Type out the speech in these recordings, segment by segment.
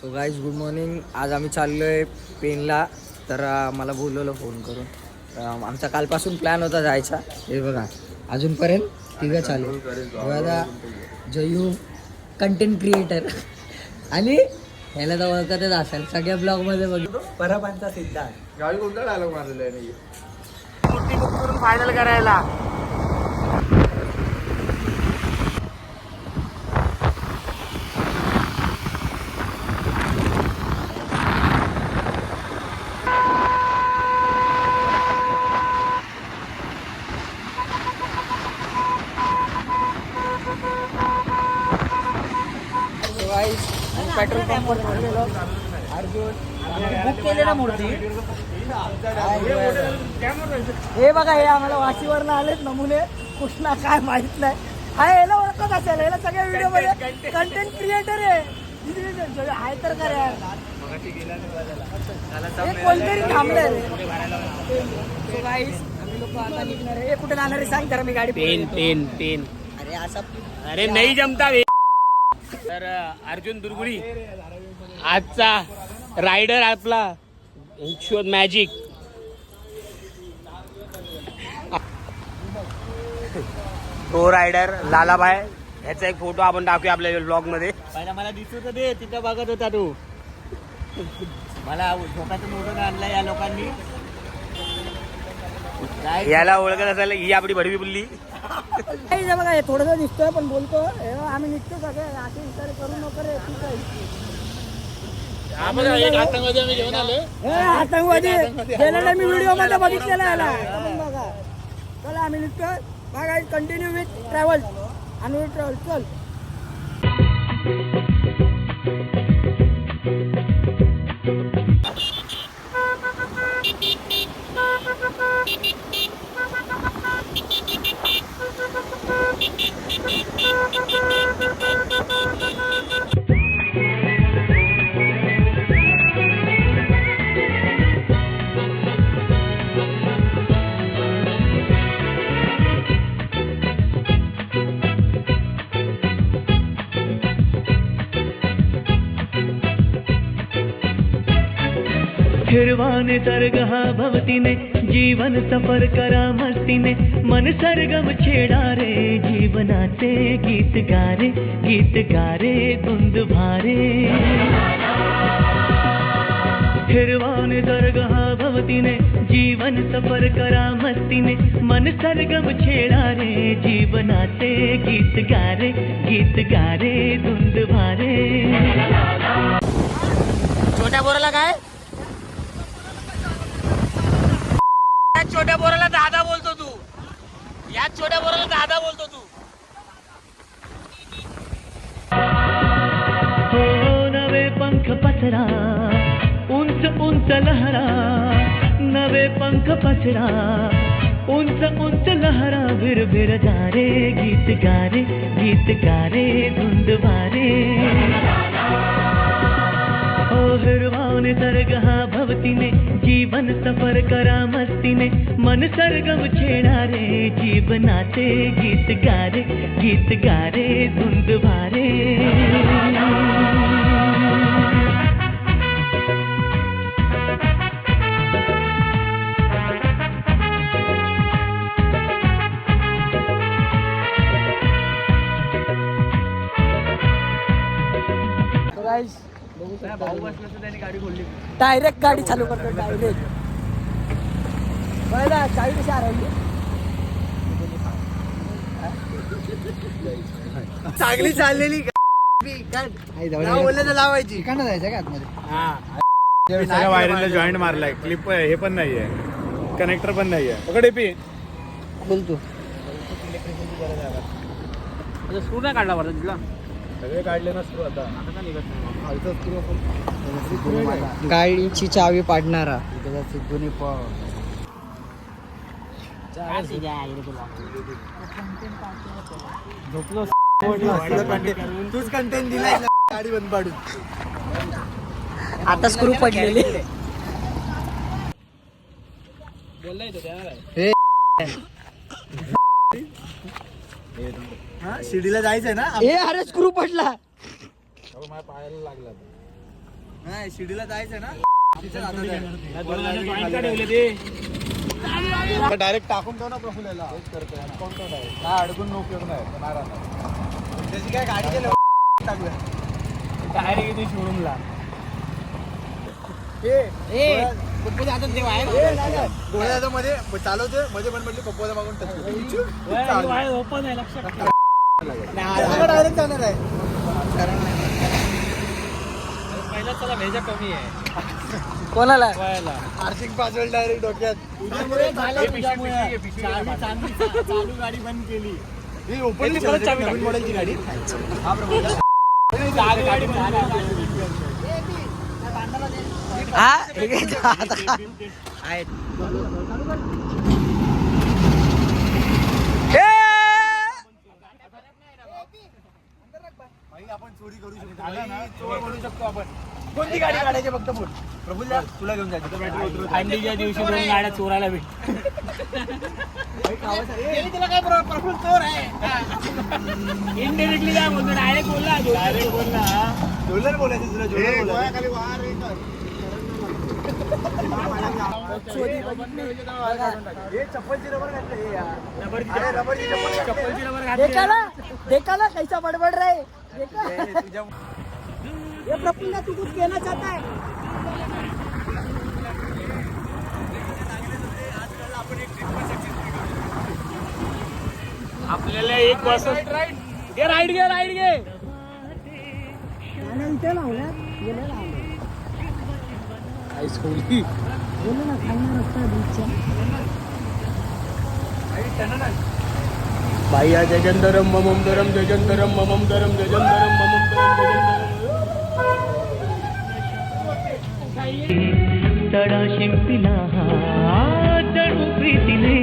So guys good morning आज आम्ही चाललो आहे पेनला. तर मला बोलवलं फोन करून. आमचा कालपासून प्लॅन होता जायचा. हे बघा अजूनपर्यंत तिघं चालू बघा जयू कंटेंट क्रिएटर आणि ह्याला तर ओळखतच असेल. सगळ्या ब्लॉगमध्ये बघितलं. परबांचा सिद्धांत. गावी कोणता डायलॉग मारलेला आहे? नाही फायनल करायला. पेट्रोल पंपवर थांबलेलो अर्जुन बुक केलेला मूर्ती. हे बघा हे आम्हाला वाशीवरनं आलेत नमुने. कृष्णा काय माहीत नाही. हा याला ओळखत असेल. याला सगळ्या व्हिडिओमध्ये कंटेंट क्रिएटर आहे. आहे तर खरं यार. हे कोणतरी थांबलंय. So guys, आम्ही लोक आता निघणार आहे. हे कुठे जाणार आहे? सांग जरा मी गाडी पेन पेन पेन. अरे असा अरे नाही जमता. तर अर्जुन दुर्गुडी आजचा रायडर आपला शोध मॅजिक तो रायडर लालाबाय ह्याचा एक फोटो आपण टाकूया आपल्या ब्लॉगमध्ये. मला दिसत दे तिथं बघत होता तू. मला झोपाचं मोठं आणलं या लोकांनी. याला ओळखत असेल ही आपली भडवी बुल्ली. काही नाही बघा हे थोडंसं दिसतोय पण बोलतो हे आम्ही निघतो सगळे. असे विचार करू नको रे हे आतंकवादी गेलेला मी व्हिडिओमध्ये बघितलेला याला आता पण बघा. चला आम्ही निघतो बघा कंटिन्यू विथ ट्रॅव्हल आणि ट्रॅव्हल चल. हिरवाने तरगहा भवतीने जीवन सफर करा मस्तीने मन सरगम छेडा रे जीवनाचे गीत गारे गीत गारे धुंद भारे। हिरवाने तरगहा भवतीने जीवन सफर करा मस्तीने मन सरगम छेडा रे जीवनाचे गीत गारे गीत गारे धुंद भारे। छोट्या बोराला काय या छोट्या बोराला दादा बोलतो तू. याच छोट्या बोराला दादा बोलतो तू. हो नवे पंख पसरा उंच उंच लहरा. नवे पंख पसरा उंच उंच लहरा. भिर भिर जा रे गीत गारे गीत गारे धुंद वारे. ओ हिरवाने तरगहा भवती ने जी सफर करा मस्तीने मन सरगम छेडा जीवनाचे गीत गारे गीत गारे धुंद भारे डायरेक्ट गाडी चालू करतो डायरेक्ट बघा कशी हरवली? चांगली चाललेली. बोलले तर लावायची. का जायचं का आतमध्ये? सगळ्या वायरला जॉईंट मारलाय. क्लिप हे पण नाहीये. कनेक्टर पण नाहीये. पकडे पी बोलतो. स्क्रू नाही काढला बरं तुला सगळे काढले नसतो आता. खालचा screw आपण- गाडीची चावी पाडणारा. तूच कंटेंट दिलाय गाडी बंद पाडून आता स्क्रू पडलेले. हा. शिर्डीला जायचंय ना? ए अरे स्क्रू पडला. पायाला लागला नाही शिर्डीला जायचं ना डायरेक्ट टाकून ठेव ना प्रफुल्याला काय अडकून नको उपयोग नाही. त्याची काय गाडी गेलं? डायरेक्ट इथे शोरूमला डोळ्याच्या मध्ये चालवते मध्ये पण म्हटली पप्पाला मागून ओपन आहे लक्षात डायरेक्ट जाणार आहे. पहिला चला भेजा कमी आहे. कोणाला? आर्थिक पासवर्ड डायरेक्ट डोक्यात. चालू गाडी बंद केली. ही ओपन नवीन मॉडेलची गाडी हा? आहेत आपण चोरी करू शकतो. आला ना, चोर बनू शकतो आपण. कोणती गाडी काढायची फक्त बोल. प्रफुल्ला तुला घेऊन जायचं थंडीच्या दिवशी दोन गाड्या चोरायला भेट. इनडिरेक्टली काय बोलतो? डायरेक्ट बोलला डायरेक्ट बोलला. ज्वेलर बोलायचं तुला ज्वेलर बोलायचं. हे चप्पलची रबर घातलं हे यार. अरे रबरची चप्पल घातली. देखा ना कैसा बडबड रहे देखा ये प्रफुल्ला तू कुछ कहना चाहता है। आपल्याला एक वाजता घे राईट घे राईट घे. इथे लावल्या गेले लावले. गेले ना खालना रस्ता बीचच्या बाह्या जजंदरम ममम दरम जजंदरम ममम दरम जजंदरम ममम दरम जजंदरम तडा शिंपिला चढू जणू प्रीतीने.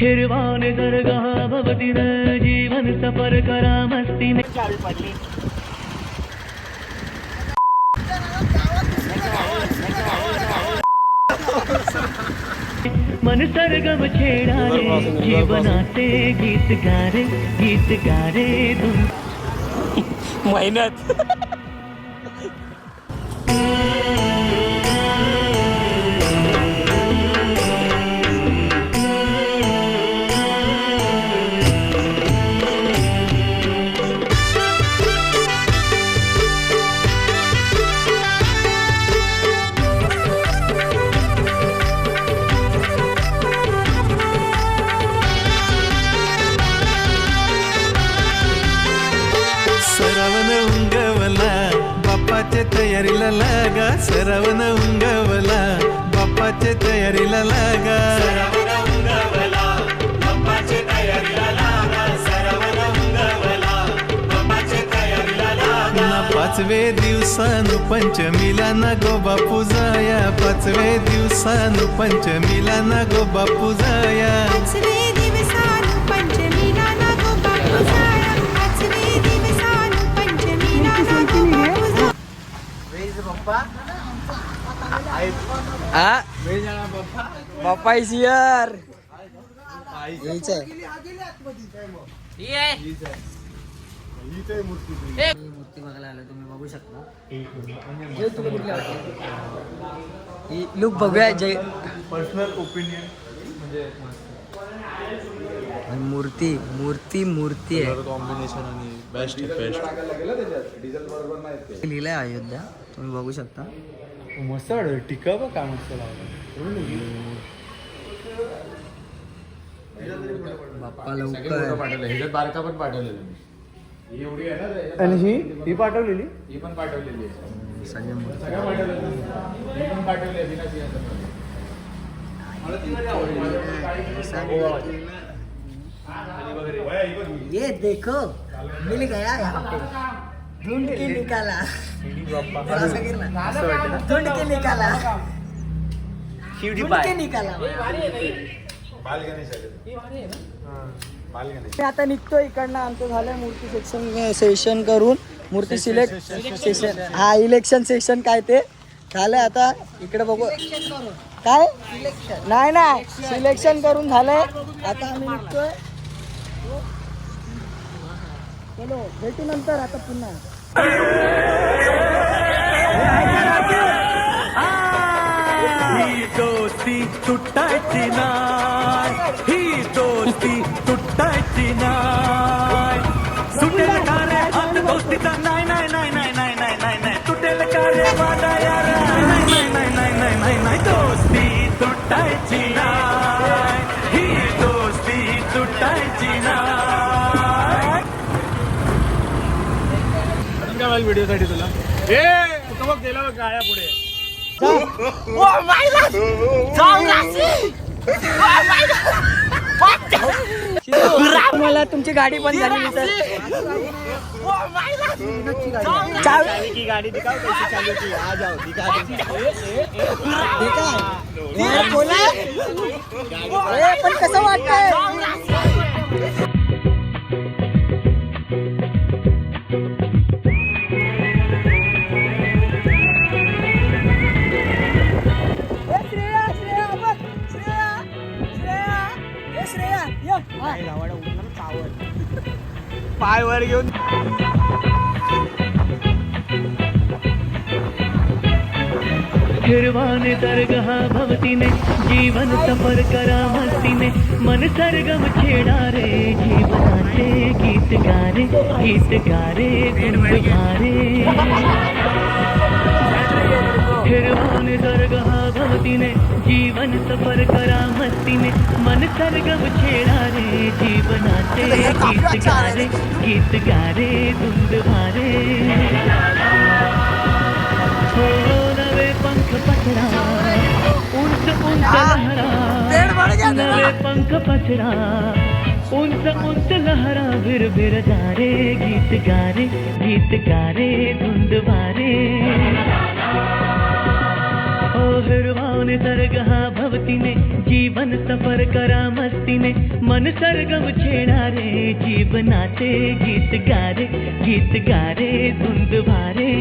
हिरवाने जरगा भवतीन जीवन सफर करा मस्तीने. मन सरगम छेडारे जीवनाचे गीत गारे गीत गारे तुम मेहनत बाप्पाच्या तयारीला लागा सरावन उंगवला. बाप्पाच्या तयारीला लागा. पाचवे दिवसानु पंचमीला ना गो बापू जाया. पाचवे दिवसानु पंचमीला ना गो बापू बाप्पा इज हिअर मूर्ती बघायला आलो तुम्ही बघू शकता ही लुक बघूया जय पर्सनल ओपिनियन म्हणजे मूर्ती मूर्ती मूर्ती आहे. कॉम्बिनेशन आणि बेस्ट बेस्ट लिहिलंय अयोध्या. तुम्ही बघू शकता. मस्त वाटत टिका बघ काय मस्त बाप्पा लवकर. पाठवलं. ह्याच्यात बारका पण पाठवलेलं आणि ही? ही पाठवलेली? ही पण पाठवलेली आहे. सगळे मूर्ती सगळ्या पाठवलेलं ही पण पाठवली आहे बिना सिंहाचं. ये देखो. मिल गया यहाँ पे ढूंढ के निकाला. थोड़ा सा गिरना ढूंढ के निकाला. ढूंढ के निकाला. मी आता निघतो इकडनं आमचं झालंय मूर्ती सेक्शन सेशन करून. मूर्ती सिलेक्ट सेशन हा इलेक्शन सेशन काय ते? झालंय आता. इकडे बघू. काय? नाही नाही. सिलेक्शन करून झालंय. आता आम्ही निघतोय. चलो भेटू नंतर आता पुन्हा. ही दोस्ती तुटायची नाय ही दोस्ती तुटायची नाय सुटेल नाही नाही नाही. व्हिडिओ साठी तुला. ए तो बघ गेला बघ गाड्या पुढे. मला तुमची गाडी बंद झाली तर चावी की गाडी दिखाओ कैसी चालू की. आ जाओ दिखा ए, बोला ए, पण कसं वाटतंय? वर घेऊन फिरवाने दरगहा भवतीने जीवन सफ़र करा मस्तीने मन सरगम छेडा रे जीवनाचे गीत गारे गीत गारे गुणगारे फिरवाने दरगहा भवतीने जीवन सफर करा मस्तीने मन सरगम छेडा रे जीवनाचे गीत गारे गीत गारे धुंद भारे हो नवे पंख पसरा उंच उंच लहरा नवे पंख पसरा उंच उंच लहरा भिर भिर गीत गारे गीत गारे धुंद दरगाह भवती ने जीवन सफ़र करा मस्ती ने मन सरगम छेड़ा रे जीवनाते गीत गारे गीत गारे धुंध भारे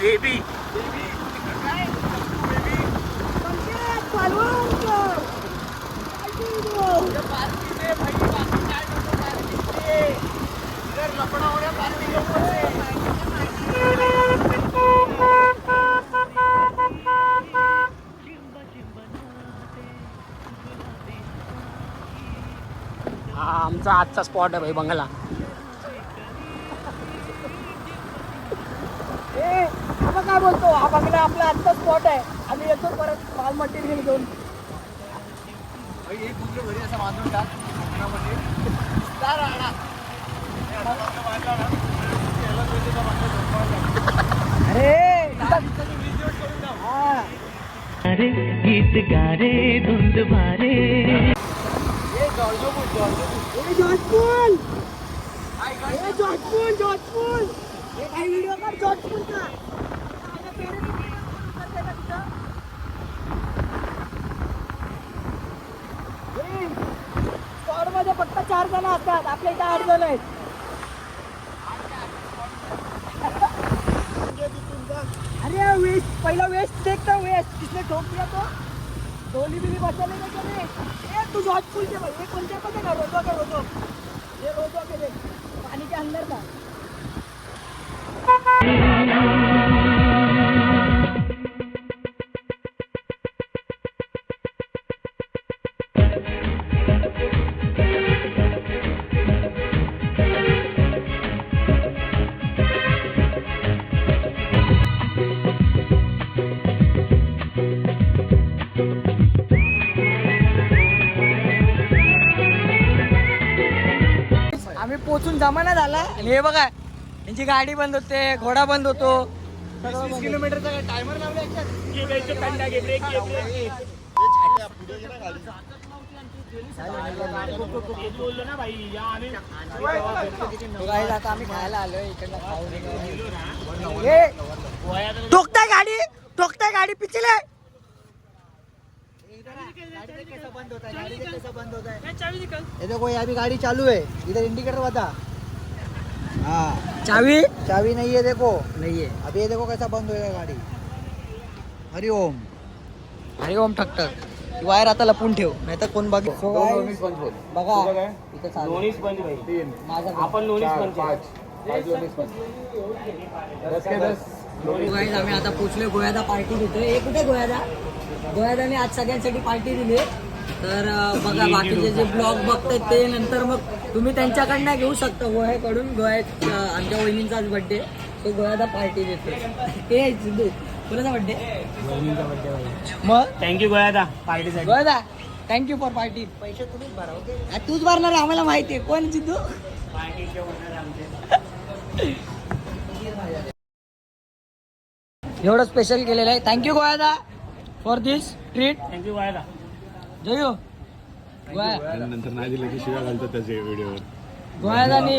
Baby. Baby. आमचा आजचा स्पॉट आहे भाई बंगला. आपण काय बोलतो? हा बंगला आपला आजचा स्पॉट आहे. आम्ही येतो परत माल मटेरियल घेऊन. अरे गीत गारे धुंद भारे जॉर्जपूल ए जॉर्जपूल जॉर्जपूल हे काही व्हिडिओ कर जॉर्जपूलचा माझ्या पेरेंट्स व्हिडिओ करते ना तिथं स्क्वॉड मध्ये फक्त चार जण असतात. आपल्या इथे आठ जण आहेत. अरे वेस्ट पहिला वेस्ट देख ना वेस्ट किसने ठोक दिया तो. डोली बिली बसवले नाही ए तू जॉर्जपूल फुलचे भाई ये कौन से का रोजो का रोजो ये रोजो के देख पानी के? अंदर था जमाना झाला. आणि हे बघा यांची गाडी बंद होते घोडा बंद होतो. किलोमीटरचा आता आम्ही खायला आलो टोकताय गाडी टोकताय गाडी पिचले. बंद होता है गाड़ी देख कैसा बंद होता है ये देखो ये अभी गाड़ी चालू है। इधर इंडिकेटर बता। हाँ। चावी चाबी नहीं है देखो। नाहीये अभी ये देखो कैसा बंद होएगा गाड़ी। हरिओम हरिओम ठकठक वायर आता लपून ठेव नाही तर कोण बघ बघा. इथं चालू माझा आपण लोणीच आम्ही आता पोचलोय गोयादा पार्टी देतोय हे कुठे गोयादा गोयादाने आज सगळ्यांसाठी पार्टी दिली तर बघा बाकीचे जे ब्लॉग बघतायत ते नंतर मग तुम्ही त्यांच्याकडनं घेऊ शकता. गोह्याकडून गोह्यात अं, आमच्या वहिनींचाच बर्थडे तो गोयादा पार्टी देतोय. हे सिद्धू कोणाचा बर्थडे मग? थँक्यू गोयादा पार्टीसाठी. गोयादा थँक्यू फॉर पार्टी पैसे तुम्हीच भरा ओके? तूच भरणार आहे, आम्हाला माहिती आहे. कोण सिद्धू एवढं स्पेशल केलेलं आहे. Thank you गोयादा for this treat thank you गोयादा जयो. गोया नंतर नाही दिलं की शिव्या घालतात त्याचे व्हिडिओवर गोयादाने